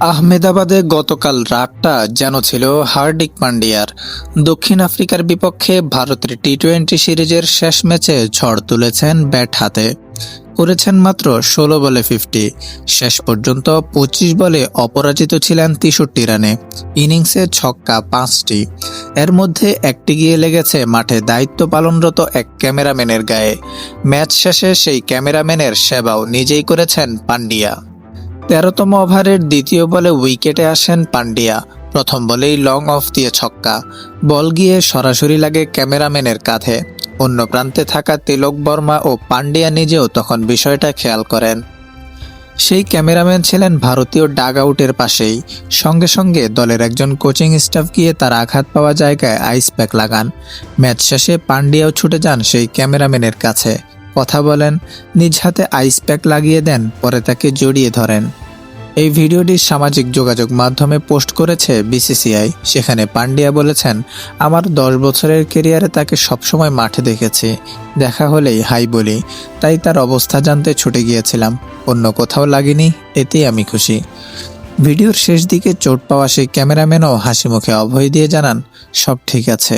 আহমেদাবাদে গতকাল রাতটা যেন ছিল হার্দিক পান্ডিয়ার। দক্ষিণ আফ্রিকার বিপক্ষে ভারতের টি টোয়েন্টি সিরিজের শেষ ম্যাচে ঝড় তুলেছেন ব্যাট হাতে। করেছেন মাত্র ষোলো বলে ফিফটি শেষ পর্যন্ত পঁচিশ বলে অপরাজিত ছিলেন তেষট্টি রানে। ইনিংসে ছক্কা পাঁচটি। এর মধ্যে একটি গিয়ে লেগেছে মাঠে দায়িত্ব পালনরত এক ক্যামেরাম্যানের গায়ে। ম্যাচ শেষে সেই ক্যামেরাম্যানের সেবাও নিজেই করেছেন পান্ডিয়া। তেরোতম ওভারের দ্বিতীয় বলে উইকেটে আসেন পান্ডিয়া। প্রথম বলেই লং অফ দিয়ে ছক্কা। বল গিয়ে সরাসরি লাগে ক্যামেরাম্যানের কাঁধে। অন্য প্রান্তে থাকা তিলক বর্মা ও পান্ডিয়া নিজেও তখন বিষয়টা খেয়াল করেন। সেই ক্যামেরাম্যান ছিলেন ভারতীয় ডাগ আউটের পাশেই। সঙ্গে সঙ্গে দলের একজন কোচিং স্টাফ গিয়ে তার আঘাত পাওয়া জায়গায় আইস প্যাক লাগান। ম্যাচ শেষে পান্ডিয়াও ছুটে যান সেই ক্যামেরাম্যানের কাছে। কথা বলেন, নিজ হাতে আইস প্যাক লাগিয়ে দেন, পরে তাকে জড়িয়ে ধরেন। এই ভিডিওটি সামাজিক যোগাযোগ মাধ্যমে পোস্ট করেছে বিসিসিআই। সেখানে পান্ডিয়া বলেছেন, আমার দশ বছরের কেরিয়ারে তাকে সবসময় মাঠে দেখেছি। দেখা হলেই হাই বলি। তাই তার অবস্থা জানতে ছুটে গিয়েছিলাম। অন্য কোথাও লাগেনি, এতেই আমি খুশি। ভিডিওর শেষ দিকে চোট পাওয়া সেই ক্যামেরাম্যানও হাসি মুখে অভয় দিয়ে জানান, সব ঠিক আছে।